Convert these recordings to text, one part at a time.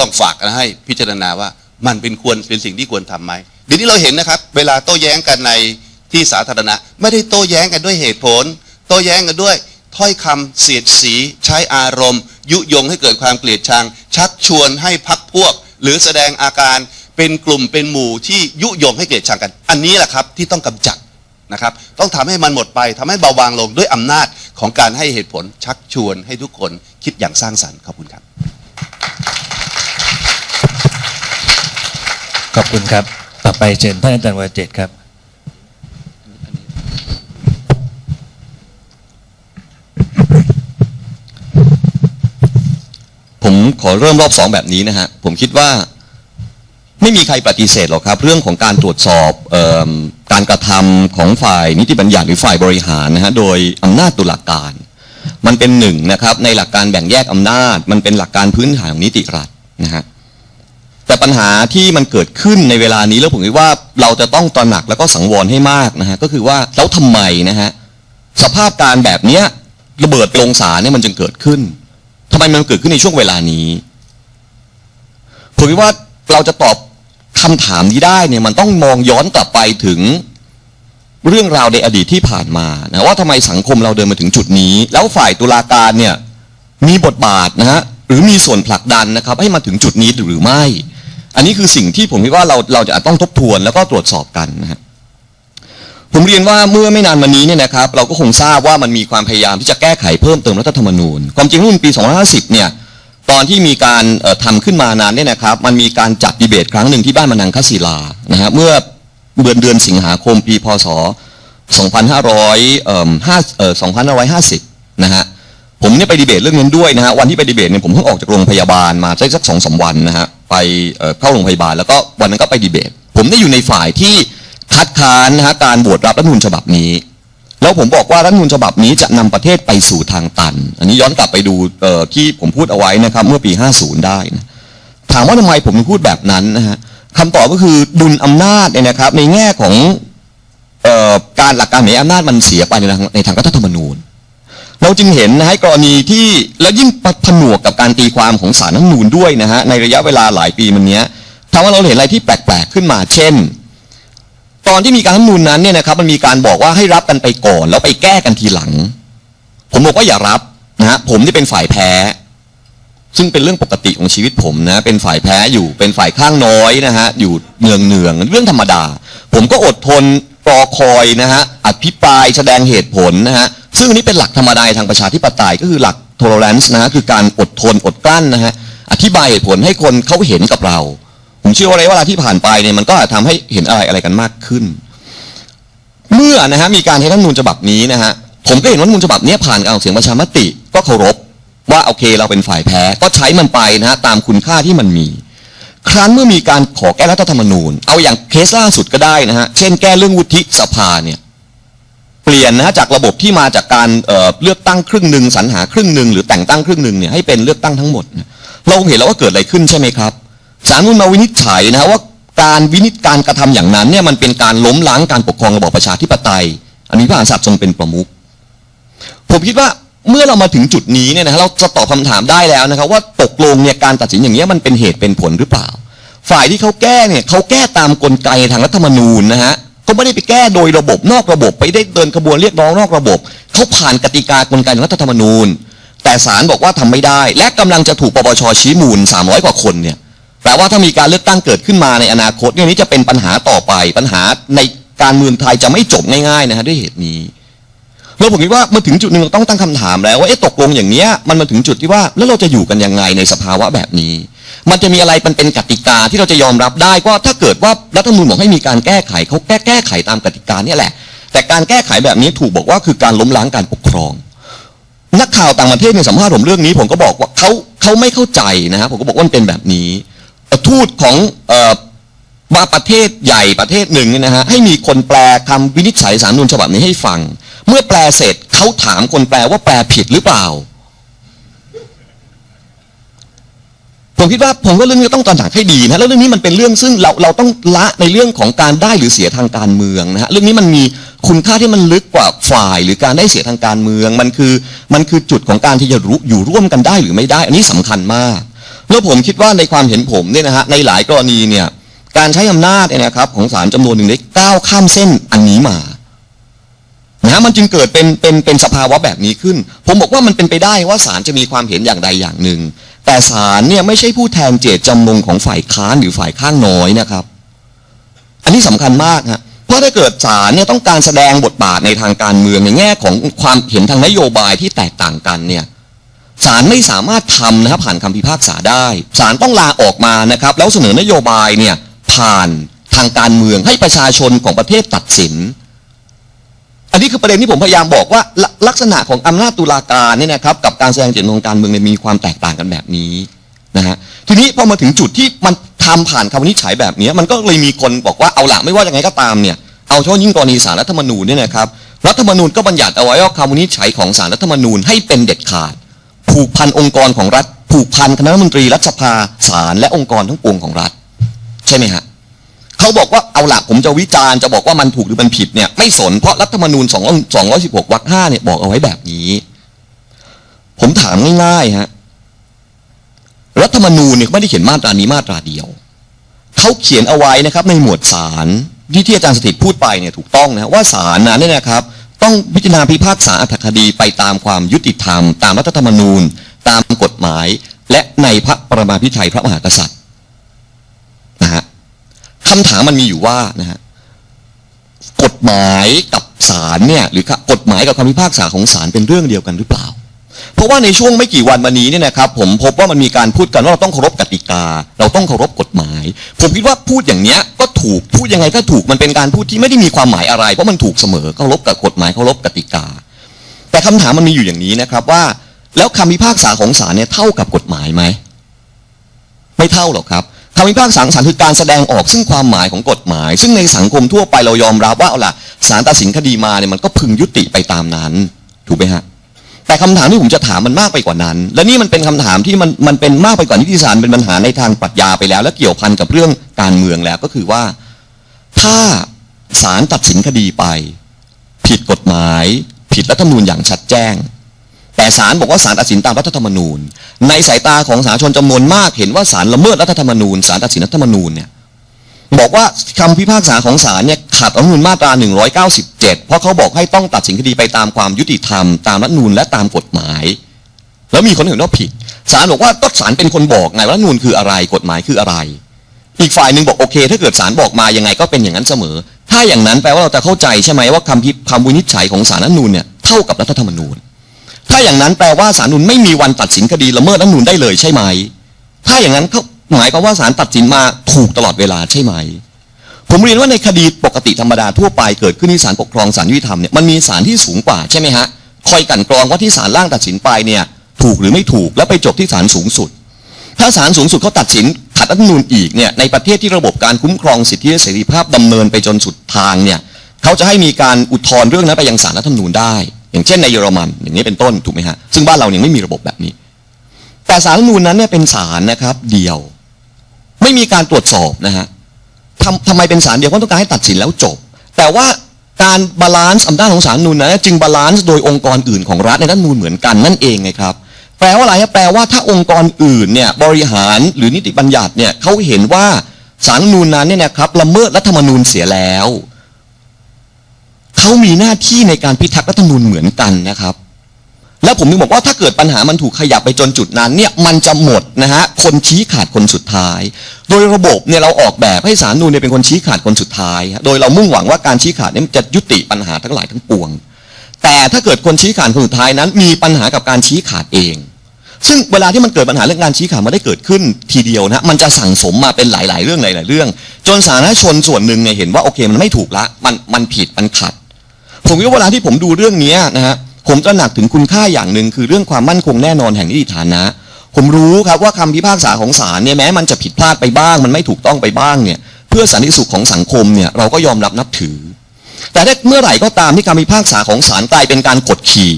ต้องฝากให้พิจารณาว่ามันเป็นควรเป็นสิ่งที่ควรทำไหมเดี๋ยวนี้เราเห็นนะครับ เวลาโต้แย้งกันในที่สาธารณะ ไม่ได้โต้แย้งกันด้วยเหตุผล โต้แย้งกันด้วยถ้อยคำเสียดสีใช้อารมณ์ ยุยงให้เกิดความเกลียดชัง ชักชวนให้พักพวก หรือแสดงอาการเป็นกลุ่มเป็นหมู่ที่ยุยงให้เกลียดชังกัน อันนี้แหละครับที่ต้องกำจัดนะครับ ต้องทำให้มันหมดไปทำให้เบาบางลงด้วยอำนาจของการให้เหตุผลชักชวนให้ทุกคนคิดอย่างสร้างสรรค์ขอบคุณครับ ขอบคุณครับ ต่อไปเชิญท่านอาจารย์วรเจตครับ ผมขอเริ่มรอบสองแบบนี้นะฮะ ผมคิดว่าไม่มีใครปฏิเสธหรอกครับ เรื่องของการตรวจสอบเอการกระทำของฝ่ายนิติบัญญัติหรือฝ่ายบริหารนะฮะโดยอำนาจตุลาการ มันเป็นหนึ่งนะครับในหลักการแบ่งแยกอำนาจ มันเป็นหลักการพื้นฐานของนิติรัฐนะฮะ แต่ปัญหาที่มันเกิดขึ้นในเวลานี้แล้วผมคิดว่าเราจะต้องตระหนักแล้วก็สังวรให้มากนะฮะก็คือว่าแล้วทำไมนะฮะสภาพการแบบเนี้ยระเบิดลงศาลเนี่ยมันจึงเกิดขึ้นทำไมมันเกิดขึ้นในช่วงเวลานี้ ผมคิดว่าเราจะตอบคำถามนี้ได้เนี่ยมันต้องมองย้อนกลับไปถึงเรื่องราวในอดีตที่ผ่านมานะว่าทำไมสังคมเราเดินมาถึงจุดนี้ แล้วฝ่ายตุลาการเนี่ยมีบทบาทนะฮะหรือมีส่วนผลักดันนะครับ ให้มาถึงจุดนี้หรือไม่ อันนี้คือสิ่งที่ผมคิดว่าเราเราจะต้องทบทวนแล้วก็ตรวจสอบกันนะฮะผมเรียนว่าเมื่อไม่นานมานี้เนี่ยนะครับ เราก็คงทราบว่ามันมีความพยายามที่จะแก้ไขเพิ่มเติมรัฐธรรมนูญ ความจริงรุ่นปี 2550 เนี่ยตอนที่มีการเอ่อทำขึ้นมานานเนี่ยนะครับ มันมีการจัดดีเบตครั้งหนึ่งที่บ้านมานังคศิลานะฮะเมื่อเดือนเดือนสิงหาคมปีพศ 2500เอ่อ5เอ่อ2550 นะฮะผมเนี่ยไปดีเบตเรื่องนั้นด้วยนะฮะวันที่ไปดีเบตเนี่ยผมเพิ่งออกจากโรงพยาบาลมาได้สักสองสามวันนะฮะ ไปเข้าโรงพยาบาล แล้วก็วันนั้นก็ไปดีเบต ผมได้อยู่ในฝ่ายที่คัดค้านนะฮะการโหวตรับรัฐมนูญฉบับนี้ แล้วผมบอกว่ารัฐมนูญฉบับนี้จะนำประเทศไปสู่ทางตัน อันนี้ย้อนกลับไปดูที่ผมพูดเอาไว้นะครับเมื่อปี 50 ได้นะถามว่าทำไมผมถึงพูดแบบนั้นนะฮะคำตอบก็คือดุลอำนาจเนี่ยนะครับ ในแง่ของออการหลักการแห่งอำนาจมันเสียไปในทางในทางรัฐธรรมนูญ เราจึงเห็นนะฮะกรณีที่แล้วยิ่งผนวกกับการตีความของสารรัฐธรรมนูญด้วยนะฮะในระยะเวลาหลายปีมันเนี้ยทำให้เราเห็นอะไรที่แปลกๆขึ้นมา เช่น ตอนที่มีการรัฐนูญนั้นเนี่ยนะครับมันมีการบอกว่าให้รับกันไปก่อน แล้วไปแก้กันทีหลัง ผมบอกว่าอย่ารับนะฮะผมที่เป็นฝ่ายแพ้ ซึ่งเป็นเรื่องปกติของชีวิตผมนะเป็นฝ่ายแพ้อยู่เป็นฝ่ายข้างน้อยนะฮะอยู่เนืองเนืองๆเรื่องธรรมดา ผมก็อดทนรอคอยนะฮะอภิปรายแสดงเหตุผลนะฮะ ซึ่งอันนี้เป็นหลักธรรมดาทางประชาธิปไตยก็คือหลัก tolerance นะฮะคือการอดทนอดกลั้นนะฮะอธิบายเหตุผลให้คนเขาเห็นกับเรา ผมเชื่อว่าระยะเวลาที่ผ่านไปเนี่ยมันก็อาจทำให้เห็นอะไรอะไรกันมากขึ้น เมื่อนะฮะมีการให้รัฐธรรมนูญฉบับนี้นะฮะผมก็เห็นว่ารัฐมนูญฉบับนี้ผ่านการออกเสียงประชามติก็เคารพว่าโอเคเราเป็นฝ่ายแพ้ก็ใช้มันไปนะฮะตามคุณค่าที่มันมี ครั้นเมื่อมีการขอแก้รัฐธรรมนูญ เอาอย่างเคสล่าสุดก็ได้นะฮะเช่นแก้เรื่องวุฒิสภาเนี่ย เปลี่ยนนะฮะจากระบบที่มาจากการเเลือกตั้งครึ่งหนึ่งสรรหาครึ่งหนึ่งหรือแต่งตั้งครึ่งหนึ่งเนี่ยให้เป็นเลือกตั้งทั้งหมด เราเห็นแล้วว่าเกิดอะไรขึ้นใช่ไหมครับศารัฐธรรมนูญมาวินิจฉัยนะว่าการวินิจการกระทำอย่างนั้นเนี่ยมันเป็นการล้มล้างการปกครองระบอบประชาธิปไตย อันนี้พระมหากษัตริย์ทรงเป็นประมุขผมคิดว่าเมื่อเรามาถึงจุดนี้เนี่ยนะเราจะตอบคำถามได้แล้วนะครับ ว่าตกลงเนี่ยการตัดสินอย่างนี้ยมันเป็นเหตุเป็นผลหรือเปล่า ฝ่ายที่เขาแก้เนี่ยเขาแก้ตามกลไกทางรัฐธรรมนูญนะฮะ เขาไม่ได้ไปแก้โดยระบบนอกระบบ ไปได้เดินขบวนเรียกร้องนอกระบบเขาผ่านกติกากลไกของรัฐธรรมนูญ แต่ศาลบอกว่าทำไม่ได้ และกำลังจะถูกปปชชี้มูล 300 กว่าคนเนี่ยแปลว่าถ้ามีการเลือกตั้งเกิดขึ้นมาในอนาคตเนี่ยนี้จะเป็นปัญหาต่อไปปัญหาในการเมืองไทยจะไม่จบง่ายๆนะฮะด้วยเหตุนี้แล้วผมคิดว่ามาถึงจุดหนึ่งเราต้องตั้งคำถามแล้วว่าเอ๊ะตกลงอย่างเนี้ยมันมาถึงจุดที่ว่าแล้วเราจะอยู่กันยังไงในสภาวะแบบนี้ มันจะมีอะไรมันเป็นกติกาที่เราจะยอมรับได้ว่าถ้าเกิดว่ารัฐธรรมนูญบอกให้มีการแก้ไขเขาแก้แก้ไขตามกติกาเนี่ยแหละ แต่การแก้ไขแบบนี้ถูกบอกว่าคือการล้มล้างการปกครองนักข่าวต่างประเทศในยสัมภาษณ์ผมเรื่องนี้ ผมก็บอกว่าเขาเขาไม่เข้าใจนะฮะผมก็บอกว่ามันเป็นแบบนี้ทูตของเอ่อว่าประเทศใหญ่ประเทศหนึ่งเนี่ยนะฮะให้มีคนแปลคำวินิจฉัยสารรัฐธรรมนูญฉบับนี้ให้ฟัง เมื่อแปลเสร็จเขาถามคนแปลว่าแปลผิดหรือเปล่า ผมคิดว่าผมก็เรื่องนี้ต้องตระหนักให้ดีนะแล้วเรื่องนี้มันเป็นเรื่องซึ่งเราเราต้องละในเรื่องของการได้หรือเสียทางการเมืองนะฮะเรื่องนี้มันมีคุณค่าที่มันลึกกว่าฝ่าย หรือการได้เสียทางการเมือง มันคือมันคือจุดของการที่จะรู้อยู่ร่วมกันได้หรือไม่ได้ อันนี้สำคัญมาก แล้วผมคิดว่าในความเห็นผมเนี่ยนะฮะในหลายกรณีเนี่ยการใช้อำนาจเนี่ยนะครับของศาลจำนวนหนึ่งได้ก้าวข้ามเส้นอันนี้มานะฮะมันจึงเกิดเป็นเป็นเป็นสภาวะแบบนี้ขึ้น ผมบอกว่ามันเป็นไปได้ว่าศาลจะมีความเห็นอย่างใดอย่างหนึ่ง แต่ศาลเนี่ยไม่ใช่ผู้แทนเจตจำนงของฝ่ายค้านหรือฝ่ายข้างน้อยนะครับ อันนี้สำคัญมากฮะเพราะถ้าเกิดศาลเนี่ยต้องการแสดงบทบาทในทางการเมืองในแง่ของความเห็นทางนโยบายที่แตกต่างกันเนี่ยศาลไม่สามารถทำนะครับผ่านคำพิพากษาได้ศาลต้องลาออกมานะครับ แล้วเสนอนโยบายเนี่ยผ่านทางการเมืองให้ประชาชนของประเทศตัดสิน คือประเด็นที่ผมพยายามบอกว่าลลักษณะของอำนาจตุลาการเนี่ยนะครับกับการแสดงเจตจำนงการเมืองเนี่ยมีความแตกต่างกันแบบนี้นะฮะทีนี้พอมาถึงจุดที่มันทำผ่านคำวินิจฉัยแบบนี้ มันก็เลยมีคนบอกว่าเอาละไม่ว่ายังไงก็ตามเนี่ยเอาเฉพาะยิ่งกรณีสารรัฐธรรมนูญเนี่ยนะครับรัฐธรรมนูญก็บัญญัติเอาไว้ว่าคำวินิจฉัยของสารรัฐธรรมนูญให้เป็นเด็ดขาด ผูกพันองค์กรของรัฐ ผูกพันคณะรัฐมนตรีรัฐสภาศาลและองค์กรทั้งปวงของรัฐ ใช่ไหมฮะ เขาบอกว่าเอาละผมจะวิจารณ์จะบอกว่ามันถูกหรือมันผิดเนี่ยไม่สนเพราะรัฐธรรมนูญ2 216วรรค5เนี่ยบอกเอาไว้แบบนี้ ผมถามง่ายๆฮะรัฐธรรมนูญเนี่ยไม่ได้เขียนมาตรานี้มาตราเดียวเขาเขียนเอาไว้นะครับ ในหมวดศาลที่ที่อาจารย์สถิตพูดไปเนี่ยถูกต้องนะว่าศาลนั้นเนี่ยนะครับ ต้องพิจารณาพิพากษาอัตคดีไปตามความยุติธรรม ตามรัฐธรรมนูญ ตามกฎหมาย และในพระประมาพิไทยพระมหากษัตริย์นะฮะ คำถามมันมีอยู่ว่านะฮะกฎหมายกับศาลเนี่ยหรือกฎหมายกับคำพิพากษาของศาลเป็นเรื่องเดียวกันหรือเปล่า เพราะว่าในช่วงไม่กี่วันมานี้เนี่ยนะครับผมพบว่ามันมีการพูดกันว่าเราต้องเคารพกติกา เราต้องเคารพกฎหมาย ผมคิดว่าพูดอย่างเนี้ยก็ถูกพูดยังไงก็ถูกมันเป็นการพูดที่ไม่ได้มีความหมายอะไร เพราะมันถูกเสมอเคารพกับกฎหมายเคารพกติกา แต่คำถามมันมีอยู่อย่างนี้นะครับว่า แล้วคำพิพากษาของศาลเนี่ยเท่ากับกฎหมายไหมไม่เท่าหรอกครับ คำพิพากษาของศาลคือการแสดงออกซึ่งความหมายของกฎหมาย ซึ่งในสังคมทั่วไปเรายอมรับว่าเอาล่ะศาลตัดสินคดีมาเนี่ยมันก็พึงยุติไปตามนั้น ถูกไหมฮะแต่คำถามที่ผมจะถามมันมากไปกว่านั้น และนี่มันเป็นคำถามที่มันมันเป็นมากไปกว่านิติศาสตร์เป็นปัญหาในทางปรัชญาไปแล้ว และเกี่ยวพันกับเรื่องการเมืองแล้วก็คือว่า ถ้าศาลตัดสินคดีไป ผิดกฎหมาย ผิดรัฐธรรมนูญอย่างชัดแจ้ง แต่ศาลบอกว่าศาลตัดสินตามรัฐธรรมนูญ ในสายตาของสาธาชนจำนวนมากเห็นว่าศาลละเมิดรัฐธรรมนูญศาลตัดสินรัฐธรรมนูญเนี่ยบอกว่าคำพิพากษาของศาลเนี่ยขัดรัฐธรรมนูญมาตรา 197 เพราะเขาบอกให้ต้องตัดสินคดีไปตามความยุติธรรม ตามรัฐนูญและตามกฎหมาย แล้วมีคนเห็นว่าผิดศาลบอกว่าก็ศาลเป็นคนบอกไงว่ารัฐนูญคืออะไรกฎหมายคืออะไร อีกฝ่ายหนึ่งบอกโอเค ถ้าเกิดศาลบอกมายังไงก็เป็นอย่างนั้นเสมอ ถ้าอย่างนั้นแปลว่าเราจะเข้าใจใช่ไหมว่าคำพิคำวินิจฉัยของศาลรัฐนูญเนี่ยเท่ากับรัฐธรรมนูญ ถ้าอย่างนั้นแปลว่าศาลรัฐธรรมนูญไม่มีวันตัดสินคดีละเมิดรัฐธรรมนูญได้เลยใช่ไหม ถ้าอย่างนั้นเขาหมายความว่าศาลตัดสินมาถูกตลอดเวลาใช่ไหม ผมเรียนว่าในคดีปกติธรรมดาทั่วไปเกิดขึ้นที่ศาลปกครองศาลยุติธรรมเนี่ยมันมีศาลที่สูงกว่าใช่ไหมฮะคอยกันกรองว่าที่ศาลล่างตัดสินไปเนี่ยถูกหรือไม่ถูกแล้วไปจบที่ศาลสูงสุด ถ้าศาลสูงสุดเขาตัดสินขัดรัฐธรรมนูญอีกเนี่ยในประเทศที่ระบบการคุ้มครองสิทธิและเสรีภาพดำเนินไปจนสุดทางเนี่ยเขาจะให้มีการอุทธรณ์เรื่องนั้นไปยังศาลรัฐธรรมนูญได้ อย่างเช่นในเยอรมันอย่างนี้เป็นต้นถูกไหมฮะซึ่งบ้านเรายังไม่มีระบบแบบนี้ แต่ศารนูญนั้นเนี่ยเป็นศาลนะครับ เดียว ไม่มีการตรวจสอบนะฮะทำทำไมเป็นศาลเดียวเพราะต้องการให้ตัดสินแล้วจบ แต่ว่าการบาลานซ์อำนาจของศาลนูนนะจึงบาลานซ์โดยองค์กรอื่นของรัฐในรัฐธรรมนูนเหมือนกันนั่นเองไงครับแปลว่าอะไรแปลว่าถ้าองค์กรอื่นเนี่ยบริหารหรือนิติบัญญัติเนี่ยเขาเห็นว่าศาลนูนนั้นเนี่ยนะครับละเมิดรัฐธรรมนูญเสียแล้ว เขามีหน้าที่ในการพิทักษ์รัฐธรรมนูญเหมือนกันนะครับ แล้วผมถึงบอกว่าถ้าเกิดปัญหามันถูกขยับไปจนจุดนั้นเนี่ยมันจะหมดนะฮะคนชี้ขาดคนสุดท้าย โดยระบบเนี่ยเราออกแบบให้ศาลนูนเนี่ยเป็นคนชี้ขาดคนสุดท้าย โดยเรามุ่งหวังว่าการชี้ขาดเนี่ยมันจะยุติปัญหาทั้งหลายทั้งปวง แต่ถ้าเกิดคนชี้ขาดคนสุดท้ายนั้น มีปัญหากับการชี้ขาดเองซึ่งเวลาที่มันเกิดปัญหาเรื่องการชี้ขาดมาได้เกิดขึ้นทีเดียวนะมันจะสั่งสมมาเป็นหลาย ๆ เรื่องหลาย ๆ เรื่อง จนสาธารณชนส่วนหนึ่งเนี่ยเห็นว่าโอเคมันไม่ถูกละมันมันผิดมันขัด ผมคิดว่าเวลาที่ผมดูเรื่องนี้นะฮะผมตระหนักถึงคุณค่าอย่างหนึ่งคือเรื่องความมั่นคงแน่นอนแห่งนิติฐานะ ผมรู้ครับว่าคำพิพากษาของศาลเนี่ยแม้มันจะผิดพลาดไปบ้าง มันไม่ถูกต้องไปบ้างเนี่ยเพื่อสันติสุขของสังคมเนี่ยเราก็ยอมรับนับถือ แต่ถ้าเมื่อไหร่ก็ตามที่คำพิพากษาของศาลกลายเป็นการกดขี่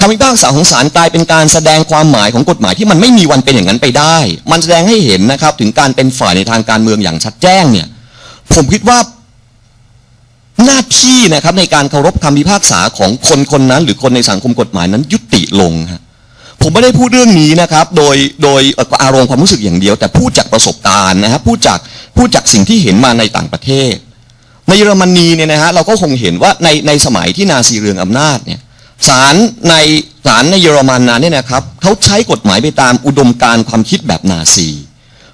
คำพิพากษาของศาลกลายเป็นการแสดงความหมายของกฎหมายที่มันไม่มีวันเป็นอย่างนั้นไปได้ มันแสดงให้เห็นนะครับถึงการเป็นฝ่ายในทางการเมืองอย่างชัดแจ้งเนี่ยผมคิดว่า หน้าที่นะครับในการเคารพคำพิพากษาของคนคนนั้น หรือคนในสังคมกฎหมายนั้นยุติลงฮะผมไม่ได้พูดเรื่องนี้นะครับ โดยโดยอารมณ์ความรู้สึกอย่างเดียว แต่พูดจากประสบการณ์นะฮะพูดจากพูดจากสิ่งที่เห็นมาในต่างประเทศ ในเยอรมนีเนี่ยนะฮะเราก็คงเห็นว่าในในสมัยที่นาซีเรืองอำนาจเนี่ยศาลในศาลในเยอรมันนั้นเนี่ยนะครับเขาใช้กฎหมายไปตามอุดมการความคิดแบบนาซี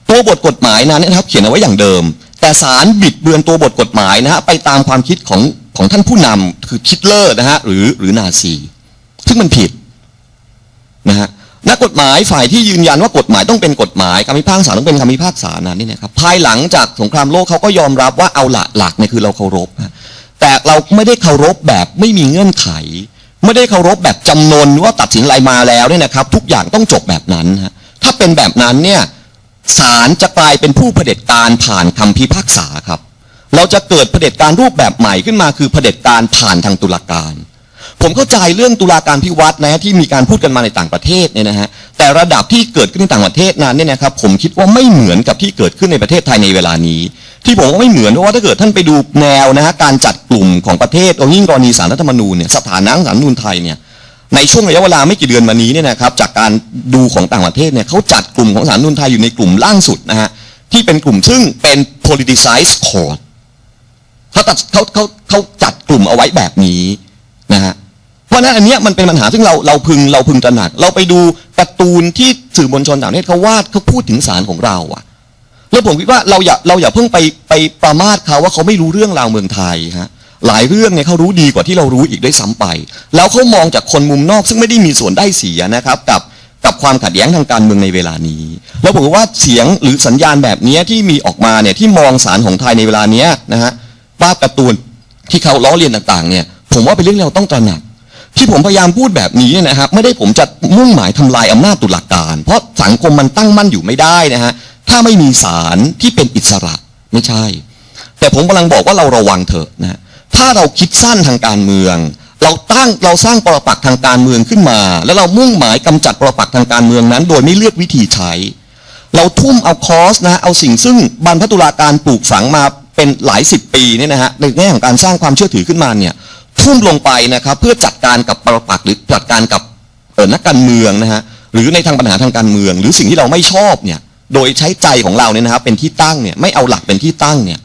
ตัวบทกฎหมายนั้นนะครับ เขียนเอาไว้อย่างเดิม แต่ศาลบิดเบือนตัวบทกฎหมายนะฮะไปตามความคิดของของท่านผู้นำคือฮิตเลอร์นะฮะหรือหรือนาซี ซึ่งมันผิดนะฮะนักกฎหมายฝ่ายที่ยืนยันว่ากฎหมายต้องเป็นกฎหมายคำพิพากษาต้องเป็นคำพิพากษานั้นนี่นะครับภายหลังจากสงครามโลกเขาก็ยอมรับว่าเอาหละหลักเนี่ยคือเราเคารพนะแต่เราไม่ได้เคารพแบบไม่มีเงื่อนไข ไม่ได้เคารพแบบจำนวนว่าตัดสินอะไรมาแล้วเนี่ยนะครับ ทุกอย่างต้องจบแบบนั้นฮะถ้าเป็นแบบนั้นเนี่ย ศาลจะกลายเป็นผู้เผด็จการผ่านคำพิพากษาครับ เราจะเกิดเผด็จการรูปแบบใหม่ขึ้นมาคือเผด็จการผ่านทางตุลาการ ผมเข้าใจเรื่องตุลาการพิวัตรนะฮะที่มีการพูดกันมาในต่างประเทศเนี่ยนะฮะแต่ระดับที่เกิดขึ้นในต่างประเทศนั้นเนี่ยนะครับผมคิดว่าไม่เหมือนกับที่เกิดขึ้นในประเทศไทยในเวลานี้ ที่ผมว่าไม่เหมือนเพราะว่าถ้าเกิดท่านไปดูแนวนะฮะการจัดกลุ่มของประเทศเอายิ่งกรณีสารรัฐธรรมนูญเนี่ยสถานะสารรัฐธรรมนูญไทยเนี่ย ในช่วงระยะเวลาไม่กี่เดือนมานี้เนี่ยนะครับจากการดูของต่างประเทศเนี่ยเขาจัดกลุ่มของสารรัฐธรรมนูญไทยอยู่ในกลุ่มล่างสุดนะฮะที่เป็นกลุ่มซึ่งเป็น politicized court เขาตัดเขาเขาเขาจัดกลุ่มเอาไว้แบบนี้นะฮะเพราะฉะนั้นอันเนี้ยมันเป็นปัญหาซึ่งเราเราพึงเราพึงตระหนัก เราไปดูการ์ตูนที่สื่อมวลชนต่างประเทศเขาวาดเขาพูดถึงสารของเราอะแล้วผมคิดว่าเราอย่าเราอย่าเพิ่งไปไปประมาทเขาว่าเขาไม่รู้เรื่องราวเมืองไทยฮะ หลายเรื่องเนี่ยเขารู้ดีกว่าที่เรารู้อีกด้วยซ้ำไป แล้วเขามองจากคนมุมนอกซึ่งไม่ได้มีส่วนได้เสียนะครับกับกับความขัดแย้งทางการเมืองในเวลานี้ แล้วผมว่าเสียงหรือสัญญาณแบบนี้ที่มีออกมาเนี่ยที่มองสารของไทยในเวลานี้นะฮะภาพการ์ตูนที่เขาล้อเลียนต่างๆเนี่ยผมว่าเป็นเรื่องเราต้องตระหนัก ที่ผมพยายามพูดแบบนี้นะครับไม่ได้ผมจะมุ่งหมายทำลายอำนาจตุลาการ เพราะสังคมมันตั้งมั่นอยู่ไม่ได้นะฮะถ้าไม่มีศาลที่เป็นอิสระไม่ใช่ แต่ผมกำลังบอกว่าเราระวังเถอะนะ ถ้าเราคิดสั้นทางการเมือง เราตั้งเราสร้างปรปักทางการเมืองขึ้นมา แล้วเรามุ่งหมายกำจัดปรปักทางการเมืองนั้น โดยไม่เลือกวิธีใช้ เราทุ่มเอาคอสนะเอาสิ่งซึ่งบรรพตุลาการปลูกฝังมาเป็นหลายสิบปีเนี่ยนะฮะในแง่ของการสร้างความเชื่อถือขึ้นมาเนี่ยทุ่มลงไปนะครับเพื่อจัดการกับปรปักหรือจัดการกับนักการเมืองนะฮะหรือในทางปัญหาทางการเมือง หรือสิ่งที่เราไม่ชอบเนี่ยโดยใช้ใจของเราเนี่ยนะครับเป็นที่ตั้งเนี่ยไม่เอาหลักเป็นที่ตั้งเนี่ย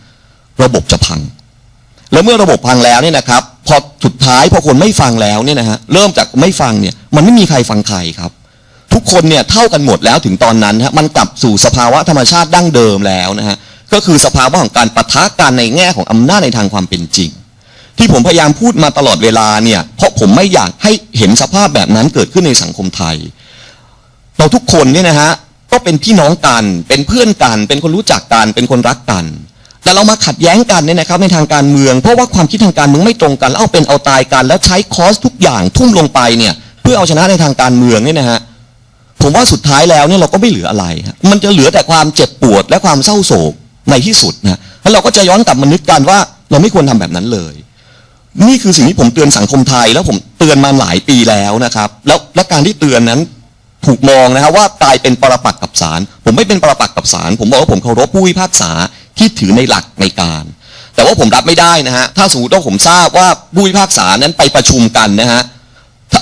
ระบบจะพัง แล้วเมื่อระบบพังแล้วเนี่ยนะครับ พอสุดท้ายพอคนไม่ฟังแล้วเนี่ยนะฮะเริ่มจากไม่ฟังเนี่ยมันไม่มีใครฟังใครครับ ทุกคนเนี่ยเท่ากันหมดแล้วถึงตอนนั้นฮะมันกลับสู่สภาวะธรรมชาติดั้งเดิมแล้วนะฮะก็คือสภาวะของการปะทะกันในแง่ของอำนาจในทางความเป็นจริง ที่ผมพยายามพูดมาตลอดเวลาเนี่ยเพราะผมไม่อยากให้เห็นสภาพแบบนั้นเกิดขึ้นในสังคมไทย เราทุกคนเนี่ยนะฮะก็เป็นพี่น้องกันเป็นเพื่อนกัน เป็นคนรู้จักกันเป็นคนรักกัน แต่เรามาขัดแย้งกันเนี่ยนะครับในทางการเมือง เพราะว่าความคิดทางการเมืองไม่ตรงกันแล้วเอาเป็นเอาตายกัน แล้วใช้คอสทุกอย่างทุ่มลงไปเนี่ยเพื่อเอาชนะในทางการเมืองเนี่ยนะฮะผมว่าสุดท้ายแล้วเนี่ยเราก็ไม่เหลืออะไร มันจะเหลือแต่ความเจ็บปวดและความเศร้าโศกในที่สุดนะแล้วเราก็จะย้อนกลับมานึกกันว่าเราไม่ควรทำแบบนั้นเลย นี่คือสิ่งที่ผมเตือนสังคมไทยแล้วผมเตือนมาหลายปีแล้วนะครับ แล้วและการที่เตือนนั้นถูกมองนะครับว่ากลายเป็นปรปักษ์กับศาลผมไม่เป็นปรปักษ์กับศาลผมบอกว่าผมเคารพผู้พิพากษา ที่ถือในหลักในการ แต่ว่าผมรับไม่ได้นะฮะถ้าสมมติว่าผมทราบว่าผู้พิพากษานั้นไปประชุมกันนะฮะ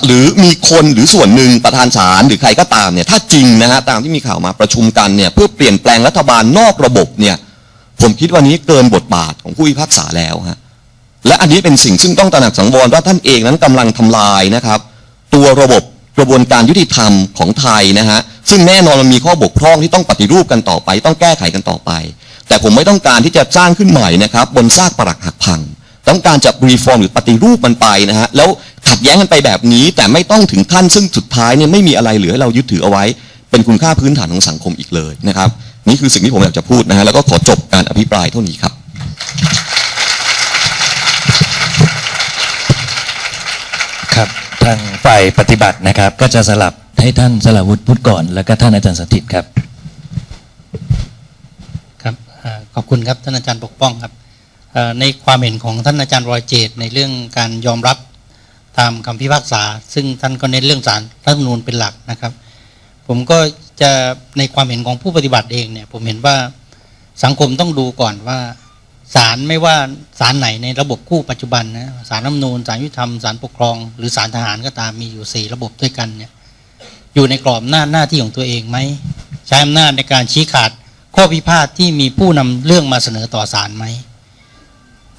หรือมีคนหรือส่วนหนึ่งประธานศาลหรือใครก็ตามเนี่ยถ้าจริงนะฮะตามที่มีข่าวมาประชุมกันเนี่ยเพื่อเปลี่ยนแปลงรัฐบาลนอกระบบเนี่ยผมคิดว่านี้เกินบทบาทของผู้พิพากษาแล้วฮะและอันนี้เป็นสิ่งซึ่งต้องตระหนักสังวรว่าท่านเองนั้นกำลังทำลายนะครับ ตัวระบบกระบวนการยุติธรรมของไทยนะฮะซึ่งแน่นอนมันมีข้อบกพร่องที่ต้องปฏิรูปกันต่อไป ต้องแก้ไขกันต่อไป แต่ผมไม่ต้องการที่จะสร้างขึ้นใหม่นะครับ บนซากปรักหักพัง ต้องการจะรีฟอร์มหรือปฏิรูปมันไปนะฮะแล้วขัดแย้งกันไปแบบนี้ แต่ไม่ต้องถึงขั้นซึ่งสุดท้ายเนี่ยไม่มีอะไรเหลือให้เรายึดถือเอาไว้ เป็นคุณค่าพื้นฐานของสังคมอีกเลยนะครับ นี่คือสิ่งที่ผมอยากจะพูดนะฮะแล้วก็ขอจบการอภิปรายเท่านี้ครับครับทางฝ่ายปฏิบัตินะครับ ก็จะสลับให้ท่านสลาวุฒิพูดก่อน แล้วก็ท่านอาจารย์สถิตครับ ขอบคุณครับท่านอาจารย์ปกป้องครับในความเห็นของท่านอาจารย์รอยเจตในเรื่องการยอมรับตามคำพิพากษา ซึ่งท่านก็เน้นเรื่องสารรัฐธรรมนูญเป็นหลักนะครับ ผมก็จะในความเห็นของผู้ปฏิบัติเองเนี่ยผมเห็นว่าสังคมต้องดูก่อนว่าศาลไม่ว่าศาลไหนในระบบคู่ปัจจุบันนะศาลรัฐธรรมนูญศาลยุติธรรมศาลปกครอง หรือศาลทหารก็ตามมีอยู่สี่ระบบด้วยกันเนี่ยอยู่ในกรอบหน้าหน้าที่ของตัวเองไหมใช้อำนาจในการชี้ขาด ข้อพิพาทที่มีผู้นำเรื่องมาเสนอต่อศาลไหม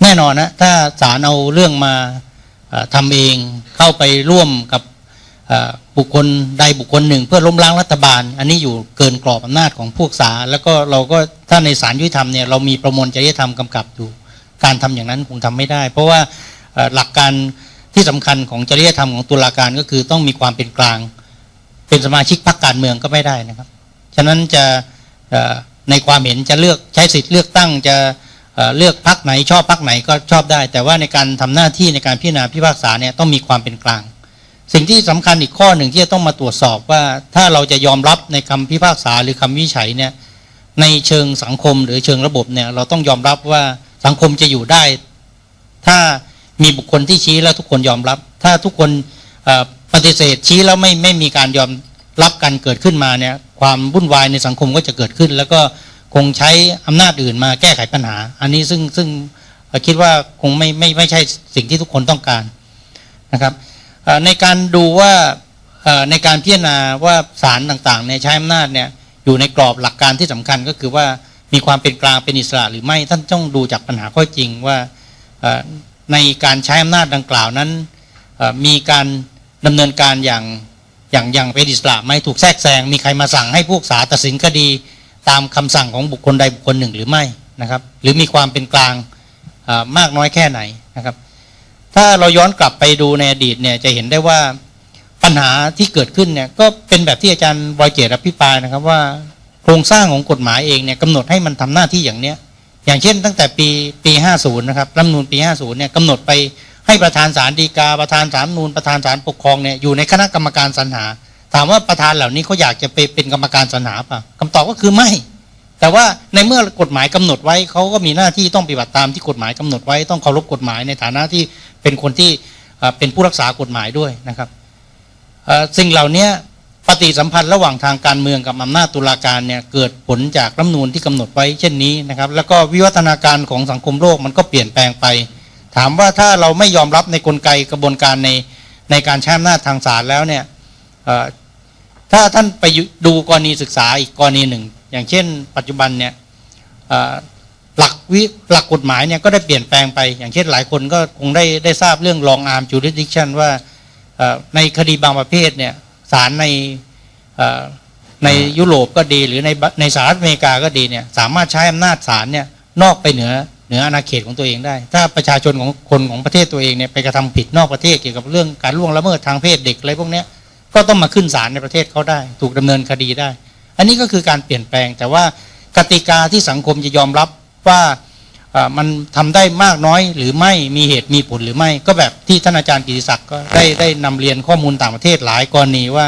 แน่นอนนะถ้าศาลเอาเรื่องมาเอ่อทำเองเข้าไปร่วมกับบุคคลใดบุคคลหนึ่ง เพื่อล้มล้างรัฐบาล อันนี้อยู่เกินกรอบอำนาจของพวกศาลแล้วก็เราก็ถ้าในศาลยุติธรรมเนี่ยเรามีประมวลจริยธรรมกำกับอยู่การทำอย่างนั้นคงทำไม่ได้ เพราะว่าหลักการที่สำคัญของจริยธรรมของตุลาการก็คือต้องมีความเป็นกลาง เป็นสมาชิกพรรคการเมืองก็ไม่ได้นะครับ ฉะนั้นจะ ในความเห็นจะเลือกใช้สิทธิ์เลือกตั้งจะเลือกพรรคไหนชอบพรรคไหนก็ชอบได้ แต่ว่าในการทำหน้าที่ในการพิจารณาพิพากษาเนี่ยต้องมีความเป็นกลาง สิ่งที่สำคัญอีกข้อหนึ่งที่จะต้องมาตรวจสอบว่าถ้าเราจะยอมรับในคำพิพากษาหรือคำวิจัยเนี่ยในเชิงสังคมหรือเชิงระบบเนี่ยเราต้องยอมรับว่าสังคมจะอยู่ได้ ถ้ามีบุคคลที่ชี้แล้วทุกคนยอมรับ ถ้าทุกคนปฏิเสธชี้แล้วไม่ไม่มีการยอม รับกันเกิดขึ้นมาเนี่ยความวุ่นวายในสังคมก็จะเกิดขึ้น แล้วก็คงใช้อำนาจอื่นมาแก้ไขปัญหา อันนี้ซึ่งซึ่งเอ่อคิดว่าคงไม่ไม่ไม่ใช่สิ่งที่ทุกคนต้องการนะครับในการดูว่าในการพิจารณาว่าศาลต่างๆเนี่ยใช้อำนาจเนี่ยอยู่ในกรอบหลักการที่สำคัญก็คือว่ามีความเป็นกลางเป็นอิสระหรือไม่ท่านต้องดูจากปัญหาข้อจริงว่าในการใช้อำนาจดังกล่าวนั้นมีการดำเนินการอย่าง อย่างอย่างเป็นอิสระไหม่ถูกแทรกแซงมีใครมาสั่งให้ผู้ศาตัดสินคดีตามคำสั่งของบุคคลใดบุคคลหนึ่งหรือไม่นะครับ หรือมีความเป็นกลางมากน้อยแค่ไหนนะครับ ถ้าเราย้อนกลับไปดูในอดีตเนี่ยจะเห็นได้ว่าปัญหาที่เกิดขึ้นเนี่ยก็เป็นแบบที่อาจารย์บอยเจตอภิปรายนะครับว่าโครงสร้างของกฎหมายเองเนี่ยกำหนดให้มันทำหน้าที่อย่างเนี้ยอย่างเช่น ตั้งแต่ปีปี 50 นะครับรัฐมนูญปี 50 เนี่ยกำหนดไป ให้ประธานศาลฎีกาประธานศาลรัฐธรรมนูญประธานศาลปกครองเนี่ยอยู่ในคณะกรรมการสรรหา ถามว่าประธานเหล่านี้เขาอยากจะไปเป็นกรรมการสรรหาป่ะคำตอบก็คือไม่ แต่ว่าในเมื่อกฎหมายกำหนดไว้เขาก็มีหน้าที่ต้องปฏิบัติตามที่กฎหมายกำหนดไว้ต้องเคารพกฎหมายในฐานะที่เป็นคนที่เป็นผู้รักษากฎหมายด้วยนะครับสิ่งเหล่านี้ปฏิสัมพันธ์ระหว่างทางการเมืองกับอำนาจตุลาการเนี่ยเกิดผลจากรัฐนูญที่กำหนดไว้เช่นนี้นะครับ แล้วก็วิวัฒนาการของสังคมโลกมันก็เปลี่ยนแปลงไป ถามว่าถ้าเราไม่ยอมรับในกลไกกระบวนการในในการใช้อำนาจทางศาลแล้วเนี่ยถ้าท่านไปดูกรณีศึกษาอีกกรณีหนึ่ง อย่างเช่น ปัจจุบันเนี่ยหลักวิหลักกฎหมายเนี่ยก็ได้เปลี่ยนแปลงไป อย่างเช่นหลายคนก็คงได้ได้ทราบเรื่อง long arm jurisdiction ว่าในคดีบางประเภทเนี่ยศาลในในยุโรปก็ดีหรือในในสหรัฐอเมริกาก็ดีเนี่ยสามารถใช้อำนาจศาลเนี่ยนอกไปเหนือ เหนืออาณาเขตของตัวเองได้ ถ้าประชาชนของคนของประเทศตัวเองเนี่ยไปกระทำผิดนอกประเทศเกี่ยวกับเรื่องการล่วงละเมิดทางเพศเด็กอะไรพวกนี้ก็ต้องมาขึ้นศาลในประเทศเขาได้ ถูกดำเนินคดีได้ อันนี้ก็คือการเปลี่ยนแปลง แต่ว่ากติกาที่สังคมจะยอมรับว่ามันทำได้มากน้อยหรือไม่มีเหตุมีผลหรือไม่ ก็แบบที่ท่านอาจารย์กิติศักดิ์ก็ได้ได้นำเรียนข้อมูลต่างประเทศหลายกรณีว่า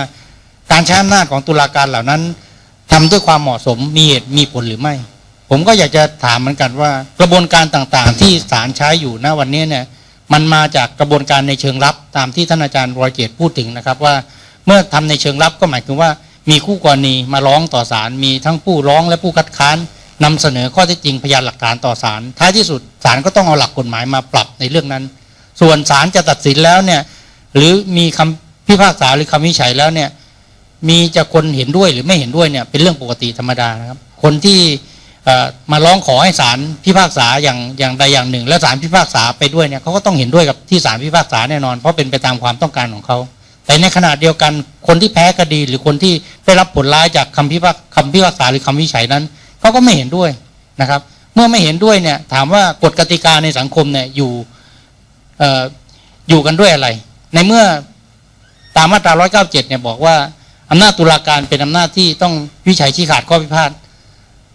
การใช้อำนาจของตุลาการเหล่านั้นทำด้วยความเหมาะสมมีเหตุมีผลหรือไม่ ผมก็อยากจะถามเหมือนกันว่ากระบวนการต่างๆ ที่ศาลใช้อยู่ณวันนี้เนี่ยมันมาจากกระบวนการในเชิงลับตามที่ท่านอาจารย์รอยเกตพูดถึงนะครับว่าเมื่อทำในเชิงลับก็หมายถึงว่ามีคู่กรณีมาร้องต่อศาลมีทั้งผู้ร้องและผู้คัดค้านนำเสนอข้อเท็จจริงพยานหลักฐานต่อศาลท้ายที่สุดศาลก็ต้องเอาหลักกฎหมายมาปรับในเรื่องนั้น ส่วนศาลจะตัดสินแล้วเนี่ยหรือมีคำพิพากษาหรือคำวิจัยแล้วเนี่ยมีจะคนเห็นด้วยหรือไม่เห็นด้วยเนี่ยเป็นเรื่องปกติธรรมดานะครับ คนที่ มาร้องขอให้ศาลพิพากษาอย่างอย่างใดอย่างหนึ่ง แล้วศาลพิพากษาไปด้วยเนี่ยเขาก็ต้องเห็นด้วยกับที่ศาลพิพากษาแน่นอน เพราะเป็นไปตามความต้องการของเขา แต่ในขณะเดียวกันคนที่แพ้คดี หรือคนที่ได้รับผลร้ายจากคำพิพากคำพิพากษาหรือคำวิจัยนั้นเขาก็ไม่เห็นด้วยนะครับ เมื่อไม่เห็นด้วยเนี่ยถามว่ากฎกติกาในสังคมเนี่ยอยู่ออยู่กันด้วยอะไร ในเมื่อตามมาตรา 197 เนี่ยบอกว่าอำนาจตุลาการเป็นอำนาจที่ต้องวิจัยชี้ขาดข้อพิพาท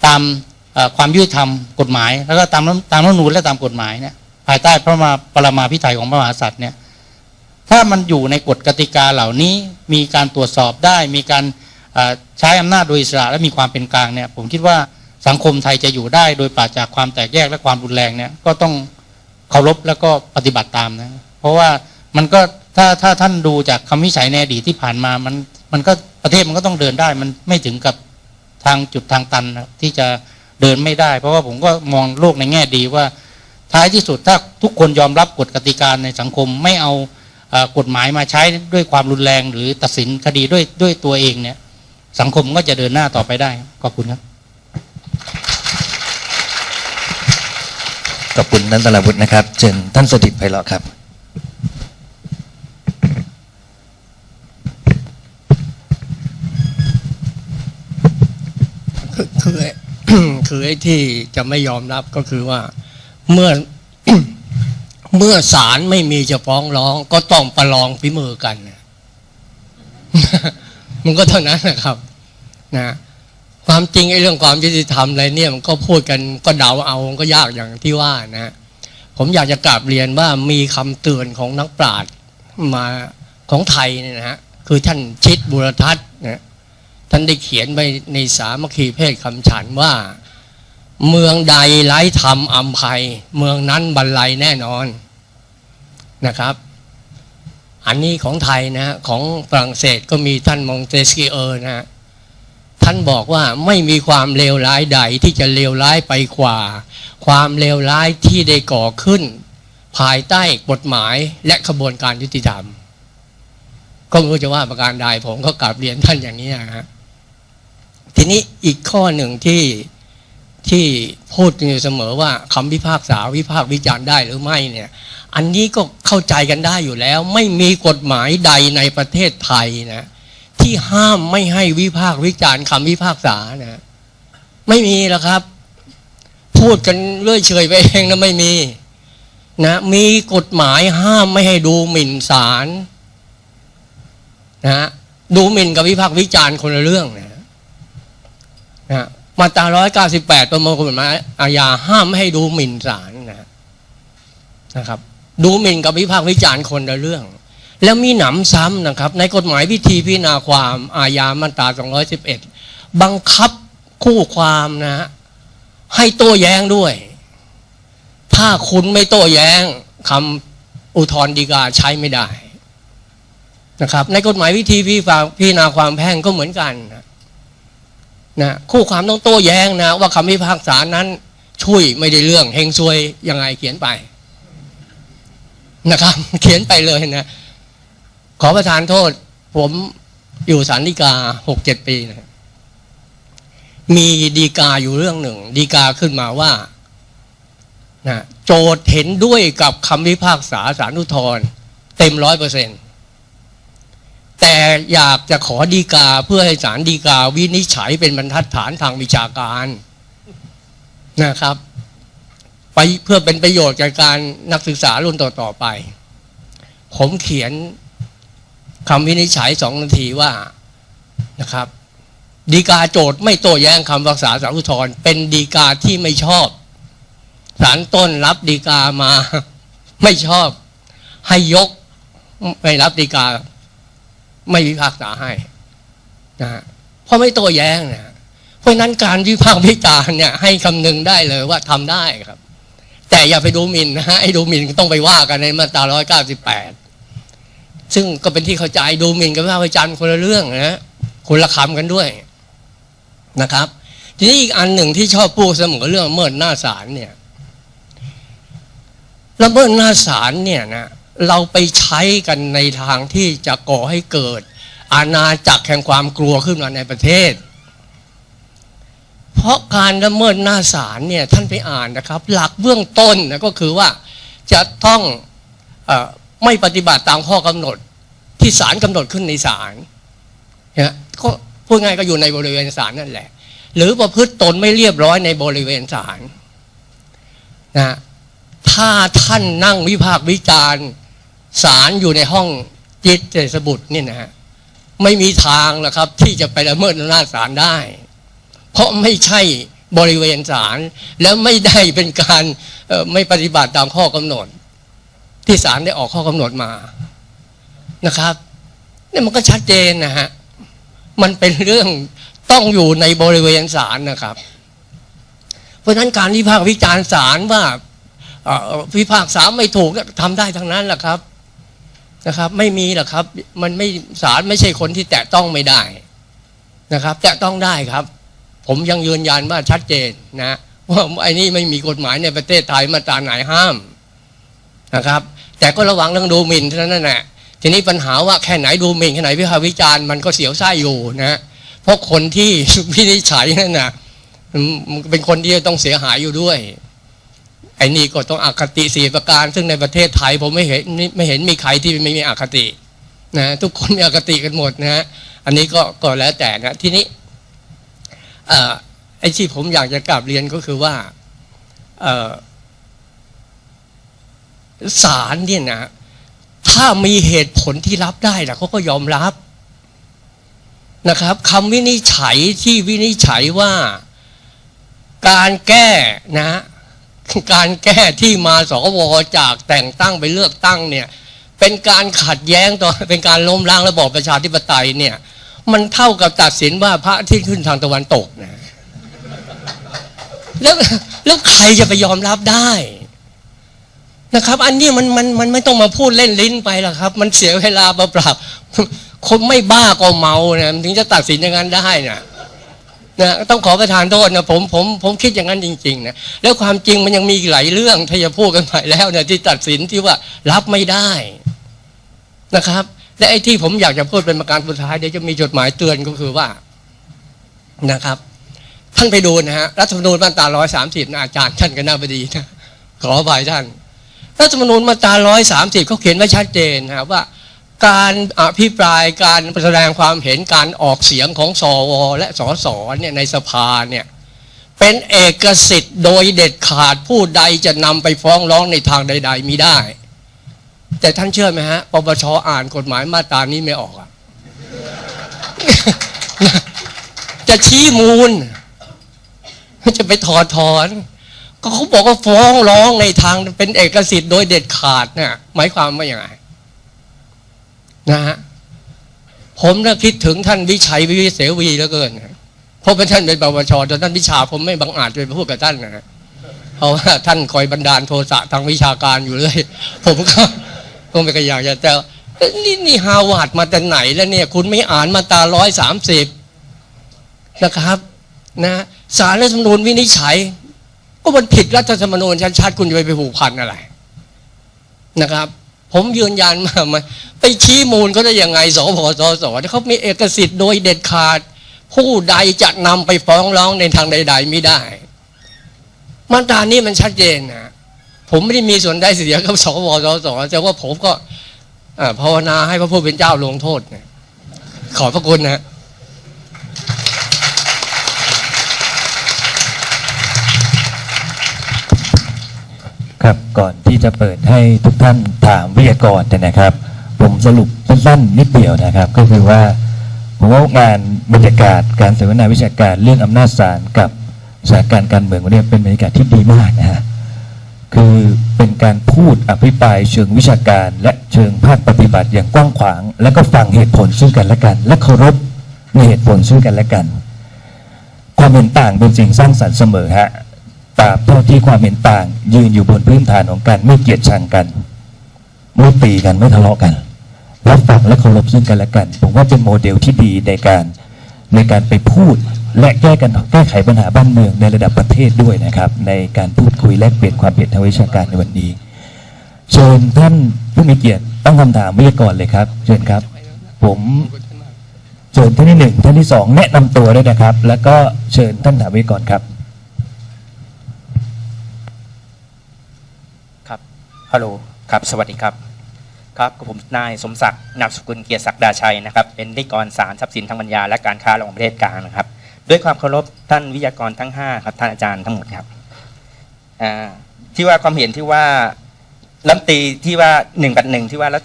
ตาม ความยุติธรรมกฎหมาย แล้วก็ตามตามรัฐนูญและตามกฎหมายเนี่ยภายใต้พระมาปรมาภิไธยของพระมหากษัตริย์เนี่ยถ้ามันอยู่ในกฎกติกาเหล่านี้มีการตรวจสอบได้ มีการใช้อำนาจโดยอิสระและมีความเป็นกลางเนี่ยผมคิดว่าสังคมไทยจะอยู่ได้โดยปราศจากความแตกแยกและความรุนแรงเนี่ยก็ต้องเคารพแล้วก็ปฏิบัติตามนะเพราะว่ามันก็ถ้าถ้าท่านดูจากคำวิจัยในอดีตที่ผ่านมามันมันก็ประเทศมันก็ต้องเดินได้ มันไม่ถึงกับทางจุดทางตันที่จะ เดินไม่ได้ เพราะว่าผมก็มองโลกในแง่ดีว่า ท้ายที่สุดถ้าทุกคนยอมรับกฎกติกาในสังคมไม่เอาเอ่อกฎหมายมาใช้ด้วยความรุนแรง หรือตัดสินคดีด้วยด้วยตัวเองเนี่ยสังคมก็จะเดินหน้าต่อไปได้ครับขอบคุณครับขอบคุณท่านสราวุธนะครับเชิญท่านสถิตไพเราะครับ คือ คือไอ้ที่จะไม่ยอมรับก็คือว่าเมื่อเมื่อศาลไม่มีจะฟ้องร้อง ก็ต้องประลองฝีมือกันมันก็เท่านั้นนะครับนะความจริงไอ้เรื่องความยุติธรรมอะไรเนี่ยมันก็พูดกันก็เดาเอาก็ยากอย่างที่ว่านะผมอยากจะกราบเรียนว่ามีคำเตือนของนักปราชญ์มาของไทยเนี่ยนะฮะคือท่านชิดบุรทัศน์นะ ท่านได้เขียนไว้ในสามัคคีเพศคำฉันว่า เมืองใดไร้ธรรมอัมภัย เมืองนั้นบรรลัยแน่นอนนะครับ อันนี้ของไทยนะฮะของฝรั่งเศสก็มีท่านมองเตสกีเออร์นะฮะท่านบอกว่าไม่มีความเลวร้ายใดที่จะเลวร้ายไปกว่า ความเลวร้ายที่ได้ก่อขึ้น ภายใต้กฎหมายและขบวนการยุติธรรมก็ไม่รู้จะว่าประการใดผมก็กลับเรียนท่านอย่างนี้นะฮะ ทีนี้อีกข้อหนึ่งที่ที่พูดอยู่เสมอว่าคำพิพากษาวิพากษ์วิจารณ์ได้หรือไม่เนี่ย อันนี้ก็เข้าใจกันได้อยู่แล้ว ไม่มีกฎหมายใดในประเทศไทยนะที่ห้ามไม่ให้วิพากษ์วิจารณ์คำพิพากษานะไม่มีแล้วครับ พูดกันเรื่อยเฉยไปเองนะไม่มีนะมีกฎหมายห้ามไม่ให้ดูหมิ่นศาลนะฮะดูหมิ่นกับวิพากษ์วิจารณ์คนละเรื่องนะ นะมาตรา198ประมวลกฎหมายอาญาห้ามไม่ให้ดูหมิ่นศาลนะนะครับ ดูหมิ่นกับวิพากษ์วิจารณ์คนละเรื่อง แล้วมีหนำซ้ำนะครับ ในกฎหมายพิธีพิจารณาความอาญามาตรา211บังคับคู่ความนะฮะให้โต้แย้งด้วย ถ้าคุณไม่โต้แย้งคำอุทธรณ์ฎีกาใช้ไม่ได้นะครับ ในกฎหมายวิธีพิจารณาความแพ่งก็เหมือนกันนะ นะคู่ความต้องโต้แย้งนะว่าคำพิพากษานั้นช่วยไม่ได้เรื่องเฮงซวยยังไงเขียนไปนะครับ เขียนไปเลยนะ ขอประทานโทษ ผมอยู่สารดีกาหกเจ็ดปีนะมีดีกาอยู่เรื่องหนึ่ง ดีกาขึ้นมาว่านะโจทย์เห็นด้วยกับคำพิพากษาสารุทธรเต็มร้อยเปอร์เซ็นต์ แต่อยากจะขอดีกาเพื่อให้ศาลดีกาวินิจฉัยเป็นบรรทัดฐานทางวิชาการนะครับ ไปเพื่อเป็นประโยชน์แก่การนักศึกษารุ่นต่อๆไป ผมเขียนคำวินิจฉัยสองนาทีว่านะครับ ดีกาโจทย์ไม่โต้แย้งคำพิพากษาสารุทธรณ์เป็นดีกาที่ไม่ชอบศาลต้นรับดีกามา ไม่ชอบ ให้ยกไม่รับดีกา ไม่วิพากษาให้นะเพราะไม่โต้แย้งนะฮะเพราะนั้นการวิพากษ์วิจารณ์เนี่ยให้คำนึงได้เลยว่าทำได้ครับ แต่อย่าไปดูหมิ่นนะฮะไอ้ดูหมิ่นก็ต้องไปว่ากันในมาตราร้อยเก้าสิบแปดซึ่งก็เป็นที่เข้าใจดูหมิ่นกับวิพากษ์วิจารณ์คนละเรื่องนะฮะคนละคำกันด้วยนะครับ ทีนี้อีกอันหนึ่งที่ชอบพูดเสมอเรื่องเมิดหน้าศาลเนี่ยละเมิดหน้าศาลเนี่ยนะ เราไปใช้กันในทางที่จะก่อให้เกิด อาณาจักรแห่งความกลัวขึ้นมาในประเทศ เพราะการละเมิดหน้าศาลเนี่ยท่านไปอ่านนะครับ หลักเบื้องต้นนะก็คือว่าจะต้องออไม่ปฏิบัติตามข้อกำหนดที่ศาลกำหนดขึ้นในศาลนะก็พูดง่ายก็อยู่ในบริเวณศาลนั่นแหละ หรือประพฤติตนไม่เรียบร้อยในบริเวณศาลนะถ้าท่านนั่งวิพากษ์วิจารณ์ ศาลอยู่ในห้องจิตเจสบุตรนี่นะฮะไม่มีทางหรอกครับ ที่จะไปละเมิดอำนาจศาลได้ เพราะไม่ใช่บริเวณศาลแล้วไม่ได้เป็นการไม่ปฏิบัติตามข้อกำหนด ที่ศาลได้ออกข้อกำหนดมานะครับนี่มันก็ชัดเจนนะฮะมันเป็นเรื่องต้องอยู่ในบริเวณศาลนะครับ เพราะฉะนั้นการวิพากษ์วิจารณ์ศาลว่าเอ่อพิพากษาไม่ถูกก็ทำได้ทั้งนั้นแหละครับ นะครับ ไม่มีหรอกครับ มันไม่ศาลไม่ใช่คนที่แตะต้องไม่ได้นะครับ แตะต้องได้ครับ ผมยังยืนยันว่าชัดเจนนะว่าไอ้นี่ไม่มีกฎหมายในประเทศไทยมาตราไหนห้ามนะครับ แต่ก็ระวังเรื่องดูหมิ่นเท่านั้นแหละทีนี้ปัญหาว่าแค่ไหนดูหมิ่นแค่ไหนวิพากษ์วิจารณ์มันก็เสียวไส้อยู่นะเพราะคนที่วินิจฉัยนั่นนะมันเป็นคนที่ต้องเสียหายอยู่ด้วย ไอ้นี่ก็ต้องอคติสี่ประการ ซึ่งในประเทศไทยผมไม่เห็นไม่เห็นมีใครที่ไม่มีอคตินะทุกคนมีอคติกันหมดนะฮะอันนี้ก็ก็แล้วแต่นะทีนี้เอ่อไอ้ที่ผมอยากจะกลับเรียนก็คือว่าเอ่อศาลเนี่ยนะถ้ามีเหตุผลที่รับได้นะเขาก็ยอมรับนะครับคำวินิจฉัยที่วินิจฉัยว่าการแก้นะ การแก้ที่มาสวจากแต่งตั้งไปเลือกตั้งเนี่ยเป็นการขัดแย้งต่อเป็นการล้มล้างระบอบประชาธิปไตยเนี่ยมันเท่ากับตัดสินว่าพระที่ขึ้นทางตะวันตกนะแล้วแล้วใครจะไปยอมรับได้นะครับ อันนี้มันมันมันไม่ต้องมาพูดเล่นลิ้นไปหรอกครับ มันเสียเวลาเปล่าๆคนไม่บ้าก็เมาเนี่ยถึงจะตัดสินอย่างนั้นได้นะ นะต้องขอประทานโทษนะผมผมผมคิดอย่างนั้นจริงๆนะแล้วความจริงมันยังมีหลายเรื่องที่จะพูดกันไปแล้วเนี่ยที่ตัดสินที่ว่ารับไม่ได้นะครับ และไอ้ที่ผมอยากจะพูดเป็นประการสุดท้ายเดี๋ยวจะมีจดหมายเตือนก็คือว่านะครับ ท่านไปดูนะฮะรัฐธรรมนูญมาตราร้อยสามสิบนะอาจารย์ท่านก็น่าบดีนะขออภัยท่านรัฐธรรมนูญมาตราร้อยสามสิบเขาเขียนไว้ชัดเจนนะครับว่า การอภิปรายการแสดงความเห็นการออกเสียงของสวและสสเนี่ยในสภาเนี่ยเป็นเอกสิทธิ์โดยเด็ดขาดผู้ใดจะนำไปฟ้องร้องในทางใด ๆ มีได้ แต่ท่านเชื่อไหมฮะปปชอ่านกฎหมายมาตรานี้ไม่ออกอะจะชี้มูล จะไปถอดถอน ก็เขาบอกว่าฟ้องร้องในทางเป็นเอกสิทธิ์โดยเด็ดขาดเนี่ยหมายความว่าอย่างไร นะฮะผมน่ะคิดถึงท่านวิชัยวิเสวีเหลือเกินเพราะเป็นท่านเป็นปปชแต่ท่านวิชาผมไม่บังอาจไปพูดกับท่านนะเพราะว่าท่านคอยบันดาลโทสะทางวิชาการอยู่เลย ผมก็ผมไม่ก็อยากจะแต่นี่นี่ฮาวาดมาแต่ไหนแล้วเนี่ย คุณไม่อ่านมาตาร้อยสามสิบนะครับนะสารรัฐธรรมนูญวินิจฉัย ก็มันผิดรัฐธรรมนูญชัดๆคุณจะไปไปผูกพันอะไรนะครับ ผมยืนยันมามไปชี้มูลเขาได้ยังไงสพสสเขามีเอกสิทธิ์โดยเด็ดขาด ผู้ใดจะนำไปฟ้องร้องในทางใด ๆ ไม่ได้ มาตรานี้มันชัดเจนนะผมไม่ได้มีส่วนได้เสียกับสวสสแต่ว่าผมก็ภาวนาให้พระผู้เป็นเจ้าลงโทษนะขอบพระคุณนะ ครับก่อนที่จะเปิดให้ทุกท่านถามวิทยากรเนี่ยนะครับ ผมสรุปสั้นๆนิดเดียวนะครับ ก็คือว่าผมว่างานบรรยากาศการเสวนาวิชาการเรื่องอำนาจศาลกับสถานการณ์การเมืองวันนี้เป็นบรรยากาศที่ดีมากนะฮะคือเป็นการพูดอภิปรายเชิงวิชาการ และเชิงภาคปฏิบัติอย่างกว้างขวาง และก็ฟังเหตุผลซึ่งกันและกัน และเคารพในเหตุผลซึ่งกันและกัน ความเห็นต่างเป็นสิ่งสร้างสรรค์เสมอฮะ ตราบเท่าที่ความเห็นต่าง ยืนอยู่บนพื้นฐานของการไม่เกลียดชังกันไม่ตีกันไม่ทะเลาะกันรับฟังและเคารพซึ่งกันและกัน ผมว่าเป็นโมเดลที่ดีในการในการไปพูดและแก้กันแก้ไขปัญหาบ้านเมืองในระดับประเทศด้วยนะครับ ในการพูดคุยแลกเปลี่ยนความเห็นทางวิชาการในวันนี้เชิญท่านผู้มีเกียรติตั้งคำถามวิทยากรเลยครับเชิญครับ ผมเชิญท่านที่หนึ่งท่านที่สองแนะนำตัวด้วยนะครับ แล้วก็เชิญท่านถามวิทยากรครับ ครับ ฮัลโหลครับ สวัสดีครับ ครับกับผมนายสมศักดิ์นามสกุลเกียรติศักดาชัยนะครับ เป็นนิกรสารทรัพย์สินทางปัญญาและการค้าระหว่างประเทศกลางนะครับ ด้วยความเคารพท่านวิทยากรทั้ง 5 ครับ ท่านอาจารย์ทั้งหมดครับที่ว่าความเห็นที่ว่ารัฐมนตรีที่ว่า1นึ่งหนึ่งที่ว่ารั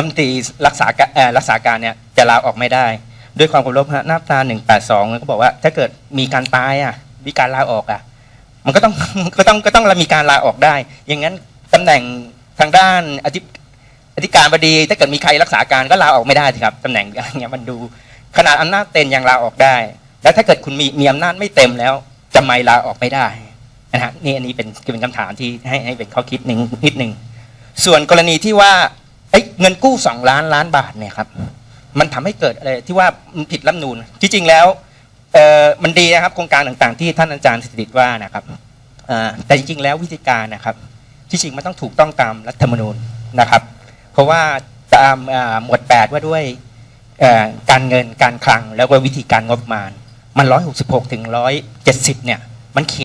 ฐมนตรีรักษาการเอ่อรักษาการเนี่ยจะลาออกไม่ได้ ด้วยความเคารพฮะหน้าตรา182ก็บอกว่า ถ้าเกิดมีการตายอะมีการลาออกอะ มันก็ต้องก็ต้องก็ต้องมีการลาออกได้ อย่างนั้น ตำแหน่งทางด้านอธิอธิการบดี ถ้าเกิดมีใครรักษาการก็ลาออกไม่ได้สิครับตำแหน่งอย่างเงี้ยมันดูขนาดอำนาจเต็มยังลาออกได้ แล้วถ้าเกิดคุณมีมีอำนาจไม่เต็มแล้วจะไม่ลาออกไม่ได้นะฮะนี่อันนี้เป็นเป็นคำถามที่ให้ให้เป็นข้อคิดหนึ่งนิดหนึ่งส่วนกรณีที่ว่าเอ้ยเงินกู้สองล้านล้านบาทเนี่ยครับมันทำให้เกิดอะไรที่ว่ามันผิดรัฐนูนที่จริงแล้วเออมันดีนะครับโครงการต่างๆ ที่ท่านอาจารย์สถิตว่านะครับอ่าแต่จริงๆแล้ววิธีการนะครับ ที่จริงมันต้องถูกต้องตามรัฐธรรมนูญนะครับ เพราะว่าตามหมวด 8 ว่าด้วยการเงินการคลังแล้วก็วิธีการงบประมาณ มัน 166 ถึง 170 เนี่ยมันเขียน